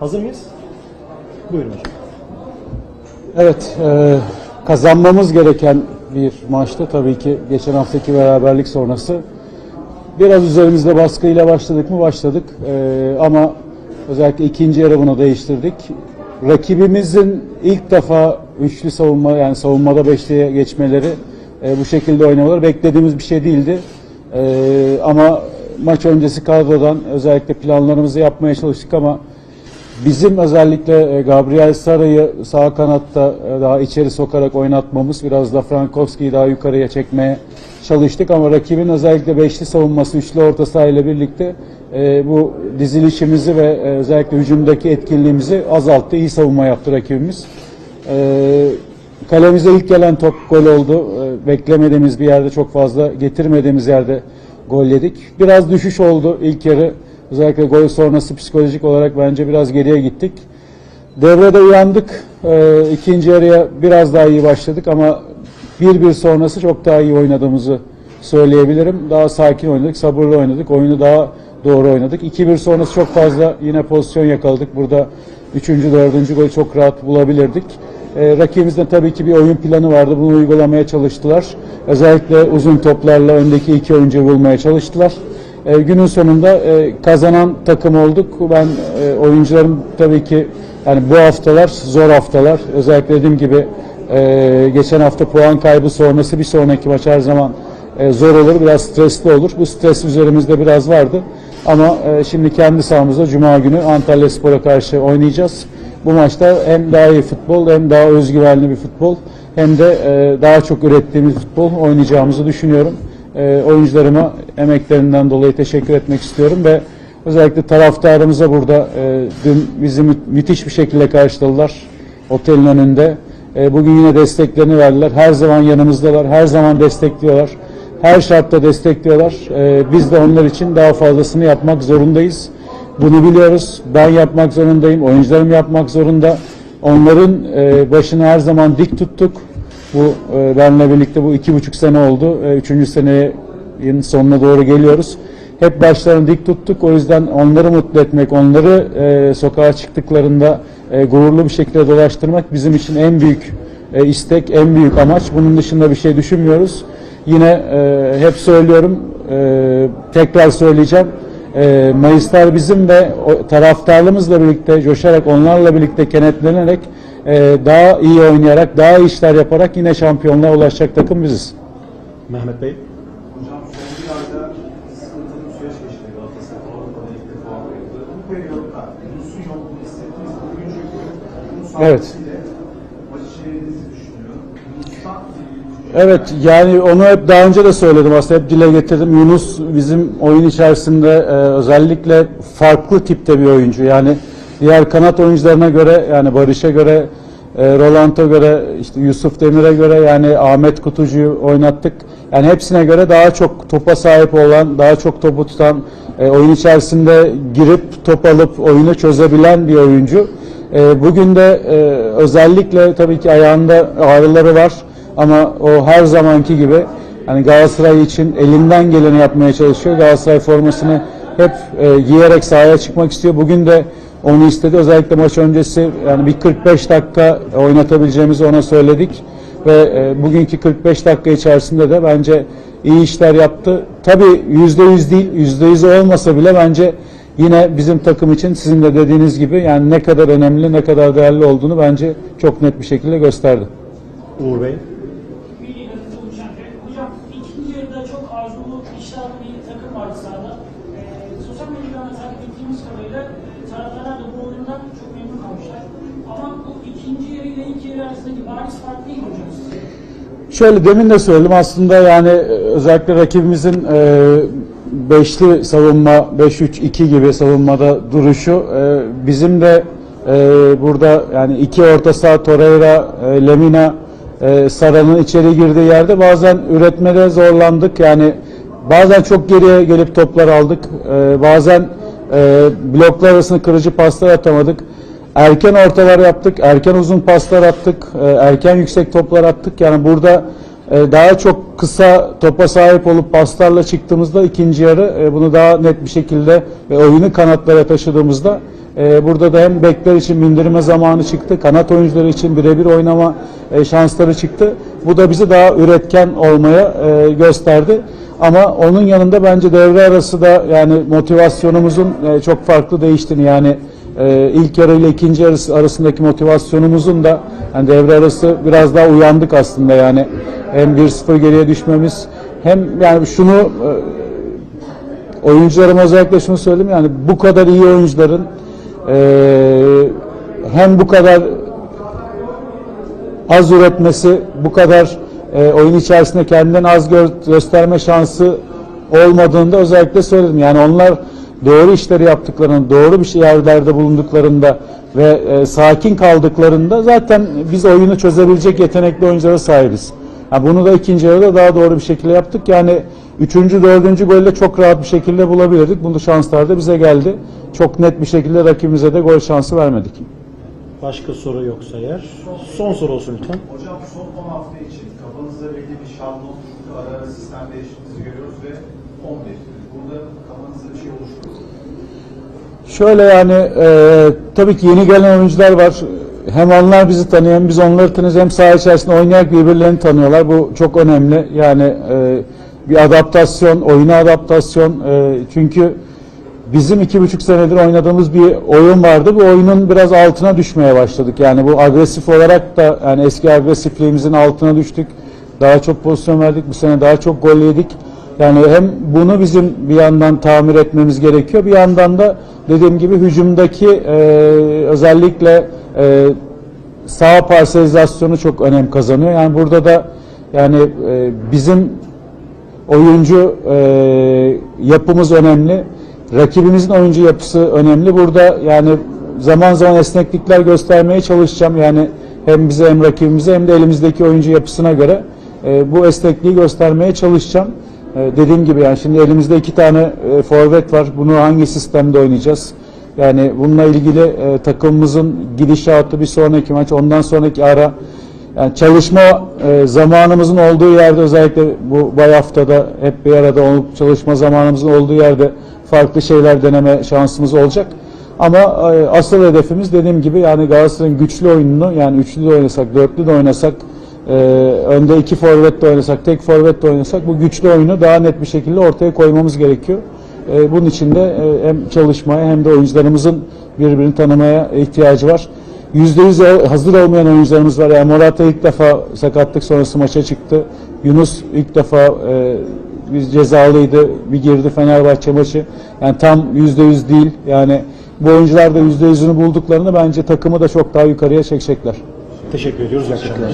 Hazır mıyız? Buyurun hocam. Evet, e, kazanmamız gereken bir maçtı tabii ki geçen haftaki beraberlik sonrası. Biraz üzerimizde baskıyla başladık mı başladık E, ama özellikle ikinci yarı bunu değiştirdik. Rakibimizin ilk defa üçlü savunma yani savunmada beşliğe geçmeleri e, bu şekilde oynamaları beklediğimiz bir şey değildi. E, ama maç öncesi kadrodan özellikle planlarımızı yapmaya çalıştık ama Bizim özellikle e, Gabriel Sara'yı sağ kanatta e, daha içeri sokarak oynatmamız, biraz da Frankowski'yi daha yukarıya çekmeye çalıştık ama rakibin özellikle beşli savunması, üçlü orta saha ile birlikte e, bu dizilişimizi ve özellikle hücumdaki etkinliğimizi azalttı. İyi savunma yaptı rakibimiz. Kalemize ilk gelen top gol oldu. Beklemediğimiz bir yerde çok fazla getirmediğimiz yerde gol yedik. Biraz düşüş oldu ilk yarı. Özellikle gol sonrası psikolojik olarak bence biraz geriye gittik. Devrede uyandık. E, ikinci yarıya biraz daha iyi başladık ama bir bir sonrası çok daha iyi oynadığımızı söyleyebilirim. Daha sakin oynadık, sabırlı oynadık. Oyunu daha doğru oynadık. 2-1 sonrası çok fazla yine pozisyon yakaladık. Burada 3. 4. golü çok rahat bulabilirdik. E, rakibimizde tabii ki bir oyun planı vardı. Bunu uygulamaya çalıştılar. Özellikle uzun toplarla öndeki iki oyuncuyu bulmaya çalıştılar. E, günün sonunda e, kazanan takım olduk. Ben e, oyuncularım tabii ki yani bu haftalar zor haftalar. Özellikle dediğim gibi e, geçen hafta puan kaybı sonrası bir sonraki maç her zaman e, zor olur, biraz stresli olur. Bu stres üzerimizde biraz vardı. Ama e, şimdi kendi sahamızda Cuma günü Antalya Spor'a karşı oynayacağız. Bu maçta hem daha iyi futbol hem daha özgüvenli bir futbol hem de e, daha çok ürettiğimiz futbol oynayacağımızı düşünüyorum. E, oyuncularıma emeklerinden dolayı teşekkür etmek istiyorum ve özellikle taraftarımıza burada e, dün bizi mü- müthiş bir şekilde karşıladılar otelin önünde. E, bugün yine desteklerini verdiler. Her zaman yanımızdalar, her zaman destekliyorlar. Her şartta destekliyorlar. E, biz de onlar için daha fazlasını yapmak zorundayız. Bunu biliyoruz. Ben yapmak zorundayım. Oyuncularım yapmak zorunda. Onların e, başını her zaman dik tuttuk. Bu e, benle birlikte bu iki buçuk sene oldu. E, üçüncü senenin sonuna doğru geliyoruz. Hep başlarını dik tuttuk. O yüzden onları mutlu etmek, onları e, sokağa çıktıklarında e, gururlu bir şekilde dolaştırmak bizim için en büyük e, istek, en büyük amaç. Bunun dışında bir şey düşünmüyoruz. Yine e, hep söylüyorum, e, tekrar söyleyeceğim. E, Mayıslar bizim ve o, taraftarlarımızla birlikte coşarak, onlarla birlikte kenetlenerek daha iyi oynayarak, daha iyi işler yaparak yine şampiyonluğa ulaşacak takım biziz. Mehmet Bey. Hocam son bir ayda sıkıntılı bir süreç geçti Galatasaray Avrupa'da ilk defa oynadı. Bu periyotta Yunus'un yokluğunu hissettiniz. Bugün çünkü Yunus Evet. hamlesiyle maçı çevirdiğinizi düşünüyorum. Yunus'tan Evet yani onu hep daha önce de söyledim aslında hep dile getirdim. Yunus bizim oyun içerisinde e, özellikle farklı tipte bir oyuncu. Yani diğer kanat oyuncularına göre yani Barış'a göre, e, Rolant'a göre, işte Yusuf Demir'e göre yani Ahmet Kutucu'yu oynattık. Yani hepsine göre daha çok topa sahip olan, daha çok topu tutan, e, oyun içerisinde girip top alıp oyunu çözebilen bir oyuncu. E, bugün de e, özellikle tabii ki ayağında ağrıları var. Ama o her zamanki gibi hani Galatasaray için elinden geleni yapmaya çalışıyor. Galatasaray formasını hep e, giyerek sahaya çıkmak istiyor. Bugün de onu istedi. Özellikle maç öncesi yani bir 45 dakika oynatabileceğimizi ona söyledik. Ve e, bugünkü 45 dakika içerisinde de bence iyi işler yaptı. Tabii %100 değil, %100 olmasa bile bence yine bizim takım için sizin de dediğiniz gibi yani ne kadar önemli, ne kadar değerli olduğunu bence çok net bir şekilde gösterdi. Uğur Bey. Hocam ikinci yarıda çok arzulu, iştahlı bir takım vardı sahada. Sosyal medyadan takip ettiğimiz kadarıyla taraftarlar da bu oyundan çok memnun kalmışlar. Ama bu ikinci yarı ile ilk yarı arasındaki bariz fark değil hocam sizce? Şöyle demin de söyledim aslında yani e, özellikle rakibimizin e, beşli savunma 5-3-2 gibi savunmada duruşu e, bizim de e, burada yani iki orta saha Torreira, e, Lemina, e, Sara'nın içeri girdiği yerde bazen üretmede zorlandık. Yani bazen çok geriye gelip toplar aldık. E, bazen e, bloklar arasında kırıcı paslar atamadık. Erken ortalar yaptık, erken uzun paslar attık, e, erken yüksek toplar attık. Yani burada e, daha çok kısa topa sahip olup paslarla çıktığımızda ikinci yarı e, bunu daha net bir şekilde ve oyunu kanatlara taşıdığımızda E, burada da hem bekler için bindirme zamanı çıktı, kanat oyuncuları için birebir oynama e, şansları çıktı. Bu da bizi daha üretken olmaya e, gösterdi. Ama onun yanında bence devre arası da yani motivasyonumuzun e, çok farklı değiştiğini yani e, ilk yarı ile ikinci yarısı arasındaki motivasyonumuzun da yani devre arası biraz daha uyandık aslında yani. Hem 1-0 geriye düşmemiz hem yani şunu e, oyuncularıma özellikle şunu söyleyeyim yani bu kadar iyi oyuncuların e, hem bu kadar az üretmesi, bu kadar e, oyun içerisinde kendinden az gö- gösterme şansı olmadığında özellikle söyledim. Yani onlar doğru işleri yaptıklarında, doğru bir şey yerlerde bulunduklarında ve e, sakin kaldıklarında zaten biz oyunu çözebilecek yetenekli oyunculara sahibiz. Ha, bunu da ikinci yarıda daha doğru bir şekilde yaptık. Yani üçüncü, dördüncü golle çok rahat bir şekilde bulabilirdik. Bunu şanslar da bize geldi. Çok net bir şekilde rakibimize de gol şansı vermedik. Başka soru yoksa eğer. Son soru olsun lütfen. Hocam son 10 hafta için kafanızda belli bir şablon, ara ara sistem değişikliğinizi görüyoruz ve 11. Burada kafanızda bir şey oluştu. mu? Şöyle yani e, tabii ki yeni gelen oyuncular var. Hem onlar bizi tanıyor hem biz onları tanıyoruz. Hem saha içerisinde oynayarak birbirlerini tanıyorlar. Bu çok önemli. Yani e, bir adaptasyon, oyuna adaptasyon. E, çünkü bizim iki buçuk senedir oynadığımız bir oyun vardı. Bu oyunun biraz altına düşmeye başladık. Yani bu agresif olarak da yani eski agresifliğimizin altına düştük. Daha çok pozisyon verdik. Bu sene daha çok gol yedik. Yani hem bunu bizim bir yandan tamir etmemiz gerekiyor. Bir yandan da dediğim gibi hücumdaki e, özellikle e, sağ parselizasyonu çok önem kazanıyor. Yani burada da yani e, bizim oyuncu e, yapımız önemli. Rakibimizin oyuncu yapısı önemli. Burada yani zaman zaman esneklikler göstermeye çalışacağım. Yani hem bize hem rakibimize hem de elimizdeki oyuncu yapısına göre e, bu esnekliği göstermeye çalışacağım. E, dediğim gibi yani şimdi elimizde iki tane e, forvet var. Bunu hangi sistemde oynayacağız? Yani bununla ilgili e, takımımızın gidişatı bir sonraki maç, ondan sonraki ara yani çalışma e, zamanımızın olduğu yerde özellikle bu bay haftada hep bir arada olup çalışma zamanımızın olduğu yerde farklı şeyler deneme şansımız olacak. Ama e, asıl hedefimiz dediğim gibi yani Galatasaray'ın güçlü oyununu yani üçlü de oynasak, dörtlü de oynasak, e, önde iki forvet de oynasak, tek forvet de oynasak bu güçlü oyunu daha net bir şekilde ortaya koymamız gerekiyor. E, bunun için de hem çalışmaya hem de oyuncularımızın birbirini tanımaya ihtiyacı var. %100 hazır olmayan oyuncularımız var. Yani Morata ilk defa sakatlık sonrası maça çıktı. Yunus ilk defa cezalıydı. Bir girdi Fenerbahçe maçı. Yani tam %100 değil. Yani bu oyuncular da %100'ünü bulduklarını bence takımı da çok daha yukarıya çekecekler. Teşekkür ediyoruz. İyi akşamlar.